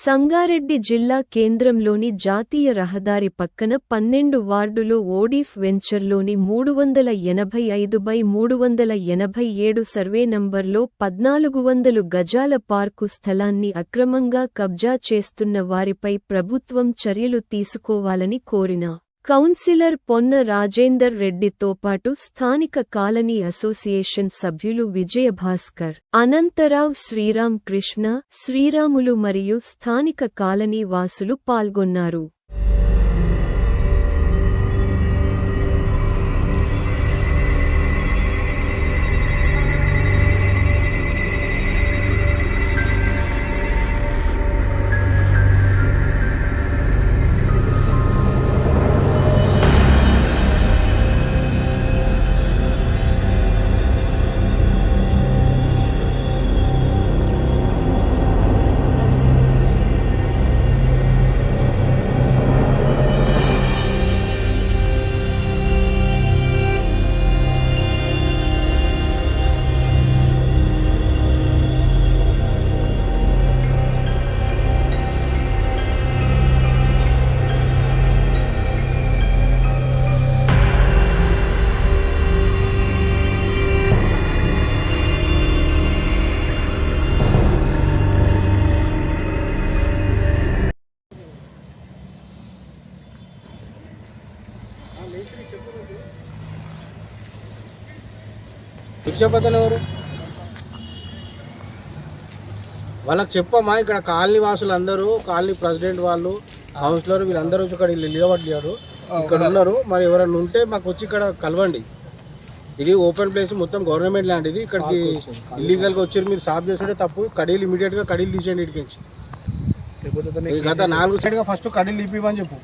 సంగారెడ్డి జిల్లా కేంద్రంలోని జాతీయ రహదారి పక్కన పన్నెండు వార్డులో ఓడీఫ్ వెంచర్లోని మూడు వందల ఎనభై ఐదు బై మూడు వందల ఎనభై ఏడు సర్వే నంబర్లో పద్నాలుగు వందలు గజాల పార్కు స్థలాన్ని అక్రమంగా కబ్జా చేస్తున్న వారిపై ప్రభుత్వం చర్యలు తీసుకోవాలని కోరిన కౌన్సిలర్ పొన్న రాజేందర్ రెడ్డితో పాటు స్థానిక కాలనీ అసోసియేషన్ సభ్యులు విజయభాస్కర్ అనంతరావ్ శ్రీరామ్ కృష్ణ శ్రీరాములు మరియు స్థానిక కాలనీ వాసులు పాల్గొన్నారు. భిక్షపతలు ఎవరు? వాళ్ళకి చెప్పమ్మా ఇక్కడ కాలనీ వాసులు అందరూ కాలనీ ప్రెసిడెంట్ వాళ్ళు కౌన్సిలర్ వీళ్ళందరూ వచ్చి ఇక్కడ నిలబడ్డారు. ఇక్కడ ఉన్నారు. మరి ఎవరైనా ఉంటే మాకు వచ్చి ఇక్కడ కలవండి. ఇది ఓపెన్ ప్లేస్ మొత్తం గవర్నమెంట్ ల్యాండ్ ఇది ఇక్కడికి ఇల్లీగల్గా వచ్చి మీరు సాఫ్ చేస్తుంటే తప్పు. కడీలు ఇమీడియట్గా కడీలు తీసేయండి ఇటుకించి గత నాలుగు సైడ్గా ఫస్ట్ కడీలు తీపిమని చెప్పు.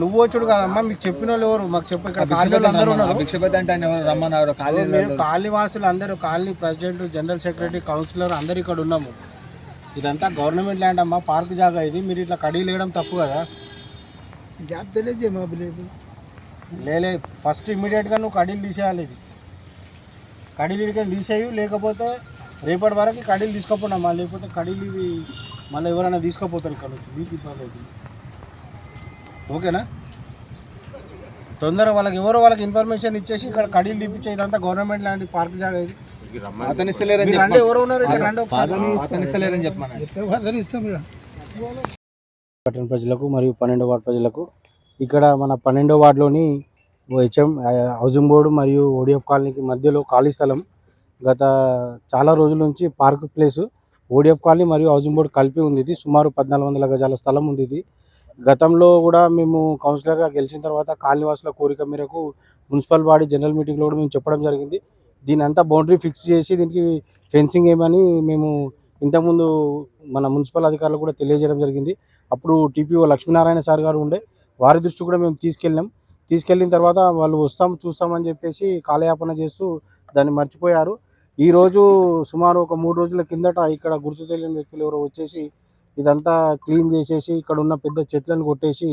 నువ్వు వచ్చుడు కదమ్మా మీకు చెప్పిన వాళ్ళు ఎవరు? మాకు చెప్పు ఇక్కడ అందరూ ఉన్నారు. భిక్షపతి అంటే ఆయన ఎవరు రమ్మన్నారు? ఖాళీ మేము కాలనీ వాసులు అందరూ colony president general secretary councillor అందరు ఇక్కడ ఉన్నాము. ఇదంతా గవర్నమెంట్ ల్యాండ్ అమ్మా పార్క్ జాగా ఇది. మీరు ఇట్లా కడీలు వేయడం తప్పు కదా. లేలే ఫస్ట్ ఇమీడియట్గా నువ్వు కడీలు తీసేయాలి ఇది. కడీలు ఇడికి తీసేయు లేకపోతే రేపటి వరకు కడీలు తీసుకోపోయినా లేకపోతే కడీలు ఇవి మళ్ళీ ఎవరైనా తీసుకోపోతారు ఇక్కడ నుంచి. మీకు ఇబ్బంది అవుతుంది. ఓకేనా? తొందర వాళ్ళకి ఎవరో వాళ్ళకి ఇన్ఫర్మేషన్ ఇచ్చేసి ఇక్కడ కడీలు తీపిచ్చే ఇదంతా గవర్నమెంట్ ల్యాండ్ పార్క్ జాగా ఇది. ఎవరు ఉన్నారు ఇక్కడ రండి పట్టణ ప్రజలకు మరియు పన్నెండో వార్డు ప్రజలకు ఇక్కడ మన పన్నెండో వార్డులోని హెచ్ఎం హౌసింగ్ బోర్డు మరియు ఓడిఎఫ్ కాలనీకి మధ్యలో ఖాళీ స్థలం. గత చాలా రోజుల నుంచి పార్క్ ప్లేస్ ఓడిఎఫ్ కాలనీ మరియు హౌసింగ్ బోర్డు కలిపి ఉంది ఇది. సుమారు పద్నాలుగు వందల గజాల స్థలం ఉంది ఇది. గతంలో కూడా మేము కౌన్సిలర్గా గెలిచిన తర్వాత కాలనీవాసుల కోరిక మేరకు మున్సిపల్ బాడీ జనరల్ మీటింగ్లో కూడా మేము చెప్పడం జరిగింది. దీని అంతా బౌండరీ ఫిక్స్ చేసి దీనికి ఫెన్సింగ్ ఏమని మేము ఇంతకుముందు మన మున్సిపల్ అధికారులు కూడా తెలియజేయడం జరిగింది. అప్పుడు టీపీఓ లక్ష్మీనారాయణ సార్ గారు ఉండే వారి దృష్టి కూడా మేము తీసుకెళ్ళాం తీసుకెళ్ళిన తర్వాత వాళ్ళు వస్తాం చూస్తామని చెప్పేసి కాలయాపన చేస్తూ దాన్ని మర్చిపోయారు. ఈరోజు సుమారు ఒక మూడు రోజుల కిందట ఇక్కడ గుర్తు తెలియని వ్యక్తులు ఎవరో వచ్చేసి ఇదంతా క్లీన్ చేసేసి ఇక్కడ ఉన్న పెద్ద చెట్లను కొట్టేసి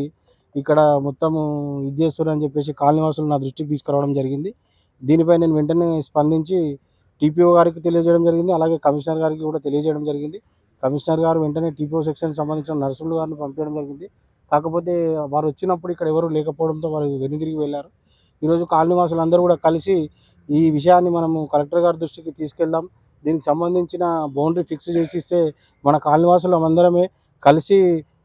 ఇక్కడ మొత్తము ఇది చేస్తున్నారని చెప్పేసి కాలనీవాసులు నా దృష్టికి తీసుకురావడం జరిగింది. దీనిపై నేను వెంటనే స్పందించి టీపీఓ గారికి తెలియజేయడం జరిగింది. అలాగే కమిషనర్ గారికి కూడా తెలియజేయడం జరిగింది. కమిషనర్ గారు వెంటనే టీపీఓ సెక్షన్ సంబంధించిన నర్సులు గారిని పంపించడం జరిగింది. కాకపోతే వారు వచ్చినప్పుడు ఇక్కడ ఎవరు లేకపోవడంతో వారు వెనుదిరిగి వెళ్ళారు. ఈరోజు కాలనీవాసులు అందరూ కూడా కలిసి ఈ విషయాన్ని మనము కలెక్టర్ గారి దృష్టికి తీసుకెళ్దాం. దీనికి సంబంధించిన బౌండరీ ఫిక్స్ చేసిస్తే మన కాలనీవాసులు అందరమే కలిసి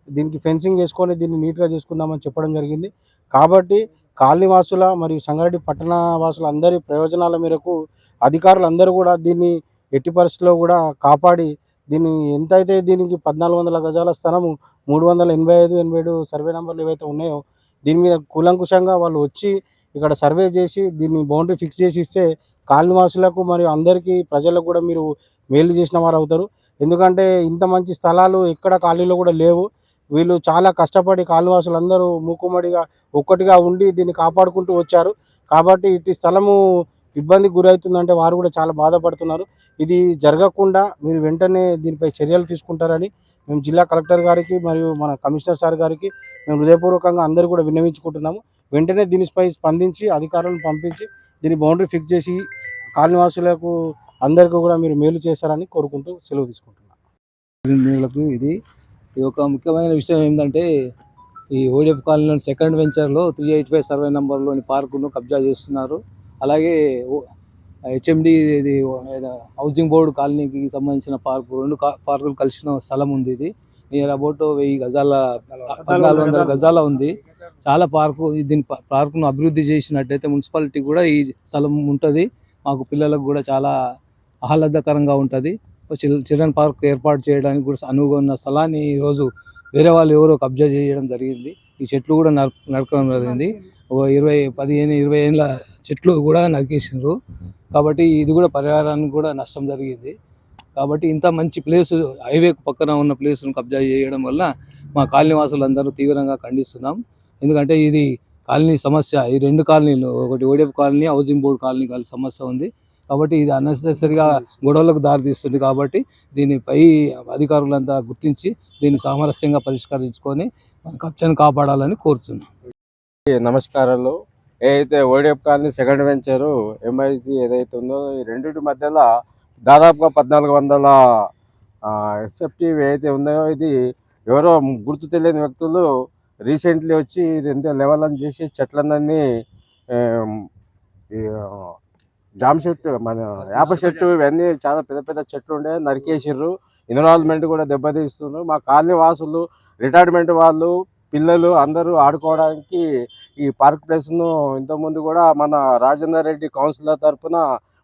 దీనికి ఫెన్సింగ్ చేసుకొని దీన్ని నీట్గా చేసుకుందామని చెప్పడం జరిగింది. కాబట్టి కాలనీవాసుల మరియు సంగారెడ్డి పట్టణ వాసుల అందరి ప్రయోజనాల మేరకు అధికారులందరూ కూడా దీన్ని ఎట్టి పరిస్థితుల్లో కూడా కాపాడి దీన్ని ఎంతైతే దీనికి పద్నాలుగు వందల గజాల స్థలము మూడు వందల ఎనభై ఐదు ఎనభై ఏడు సర్వే నెంబర్లు ఏవైతే ఉన్నాయో దీని మీద కూలంకుషంగా వాళ్ళు వచ్చి ఇక్కడ సర్వే చేసి దీన్ని బౌండరీ ఫిక్స్ చేసి ఇస్తే కాలనీవాసులకు మరియు అందరికీ ప్రజలకు కూడా మీరు మేలు చేసిన వారు అవుతారు. ఎందుకంటే ఇంత మంచి స్థలాలు ఎక్కడ ఖాళీలో కూడా లేవు. వీళ్ళు చాలా కష్టపడి కాలనీవాసులు అందరూ మూకుమ్మడిగా ఒక్కటిగా ఉండి దీన్ని కాపాడుకుంటూ వచ్చారు. కాబట్టి ఇటు స్థలము ఇబ్బందికి గురవుతుందంటే వారు కూడా చాలా బాధపడుతున్నారు. ఇది జరగకుండా మీరు వెంటనే దీనిపై చర్యలు తీసుకుంటారని మేము జిల్లా కలెక్టర్ గారికి మరియు మన కమిషనర్ సార్ గారికి మేము హృదయపూర్వకంగా అందరూ కూడా విన్నవించుకుంటున్నాము. వెంటనే దీనిపై స్పందించి అధికారులను పంపించి దీని బౌండరీ ఫిక్స్ చేసి కాలనీవాసులకు అందరికీ కూడా మీరు మేలు చేస్తారని కోరుకుంటూ సెలవు తీసుకుంటున్నాను నీళ్ళకు ఇది ఇది ఒక ముఖ్యమైన విషయం ఏంటంటే ఈ ఓడిఎఫ్ కాలనీ సెకండ్ వెంచర్లో త్రీ ఎయిట్ ఫైవ్ సర్వే నెంబర్లోని పార్కును కబ్జా చేస్తున్నారు. అలాగే హెచ్ఎండి ఇది హౌసింగ్ బోర్డు కాలనీకి సంబంధించిన పార్కు రెండు పార్కులు కలిసిన స్థలం ఉంది ఇది. నియర్ అబౌట్ వెయ్యి గజాల పద్నాలుగు వందల గజాల ఉంది. చాలా పార్కు దీని పార్కును అభివృద్ధి చేసినట్టయితే మున్సిపాలిటీ కూడా ఈ స్థలం ఉంటుంది. మాకు పిల్లలకు కూడా చాలా ఆహ్లాదకరంగా ఉంటుంది. చిల్డ్రన్ పార్క్ ఏర్పాటు చేయడానికి కూడా అనువుగా ఉన్న స్థలాన్ని ఈరోజు వేరే వాళ్ళు ఎవరో కబ్జా చేయడం జరిగింది. ఈ చెట్లు కూడా నర నరకడం జరిగింది. ఓ ఇరవై పదిహేను ఇరవై ఏళ్ళ చెట్లు కూడా నరికేసిండ్రు కాబట్టి ఇది కూడా పరిహారానికి కూడా నష్టం జరిగింది. కాబట్టి ఇంత మంచి ప్లేస్ హైవేకు పక్కన ఉన్న ప్లేస్ను కబ్జా చేయడం వల్ల మా కాలనీ వాసులందరూ తీవ్రంగా ఖండిస్తున్నాం. ఎందుకంటే ఇది కాలనీ సమస్య. ఈ రెండు కాలనీలు ఒకటి ODF colony housing board colony కలిసి సమస్య ఉంది. కాబట్టి ఇది అన్నెసెసరీగా గొడవలకు దారితీస్తుంది కాబట్టి దీనిపై అధికారులంతా గుర్తించి దీన్ని సామరస్యంగా పరిష్కరించుకొని మన కబ్జాను కాపాడాలని కోరుతున్నాం నమస్కారాలు. ఏదైతే ODF colony second venture MIC ఏదైతే ఉందో ఈ రెండింటి మధ్యలో దాదాపుగా పద్నాలుగు వందల ఎస్ఎఫ్టీ ఏదైతే ఉందో ఇది ఎవరో గుర్తు తెలియని వ్యక్తులు రీసెంట్లీ వచ్చి ఇది ఎంత లెవెల్ అని చేసి చెట్లన్నీ జామ చెట్టు మన వేప చెట్టు ఇవన్నీ చాలా పెద్ద పెద్ద చెట్లు ఉండే నరికేసిర్రు. ఎన్విరాన్మెంట్ కూడా దెబ్బతీస్తున్నారు. మా కాలనీ వాసులు రిటైర్మెంట్ వాళ్ళు పిల్లలు అందరూ ఆడుకోవడానికి ఈ పార్క్ ప్లేస్ను ఇంతకుముందు కూడా మన రాజేందర్ రెడ్డి కౌన్సిలర్ తరఫున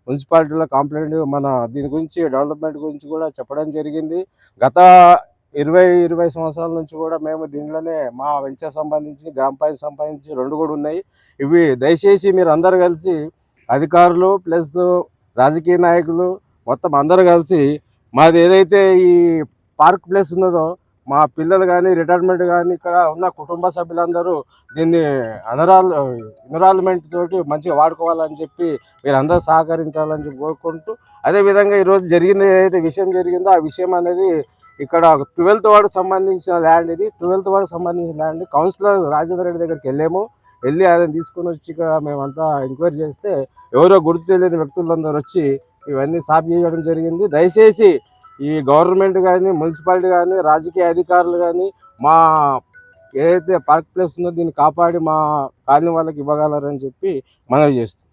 మున్సిపాలిటీలో కంప్లైంట్ మన దీని గురించి డెవలప్మెంట్ గురించి కూడా చెప్పడం జరిగింది. గత ఇరవై ఇరవై సంవత్సరాల నుంచి కూడా మేము దీనిలోనే మా వెంచర్ సంబంధించి గ్రామ పంచాయతీ సంబంధించి రెండు కూడా ఉన్నాయి. ఇవి దయచేసి మీరు అందరు కలిసి అధికారులు ప్లస్ రాజకీయ నాయకులు మొత్తం అందరూ కలిసి మాది ఏదైతే ఈ పార్క్ ప్లేస్ ఉన్నదో మా పిల్లలు కానీ రిటైర్మెంట్ కానీ ఇక్కడ ఉన్న కుటుంబ సభ్యులందరూ దీన్ని అనరాల్ ఎన్విరాన్మెంట్ తోటి మంచిగా వాడుకోవాలని చెప్పి మీరందరూ సహకరించాలని చెప్పి కోరుకుంటూ అదేవిధంగా ఈరోజు జరిగింది ఏదైతే విషయం జరిగిందో ఆ విషయం అనేది ఇక్కడ ట్వెల్త్ వార్డు సంబంధించిన ల్యాండ్ ఇది. ట్వెల్త్ వార్డు సంబంధించిన ల్యాండ్ కౌన్సిలర్ రాజేంద్ర రెడ్డి దగ్గరికి వెళ్ళాము. వెళ్ళి ఆయన తీసుకొని వచ్చి ఇక్కడ మేమంతా ఎంక్వైరీ చేస్తే ఎవరో గుర్తు తెలియని వ్యక్తులందరూ వచ్చి ఇవన్నీ సాఫ్ చేయడం జరిగింది. దయచేసి ఈ గవర్నమెంట్ కానీ మున్సిపాలిటీ కానీ రాజకీయ అధికారులు కానీ మా ఏదైతే పార్క్ ప్లేస్ ఉందో దీన్ని కాపాడి మా కాలనీ వాళ్ళకి ఇవ్వగలరని చెప్పి మనవి చేస్తాం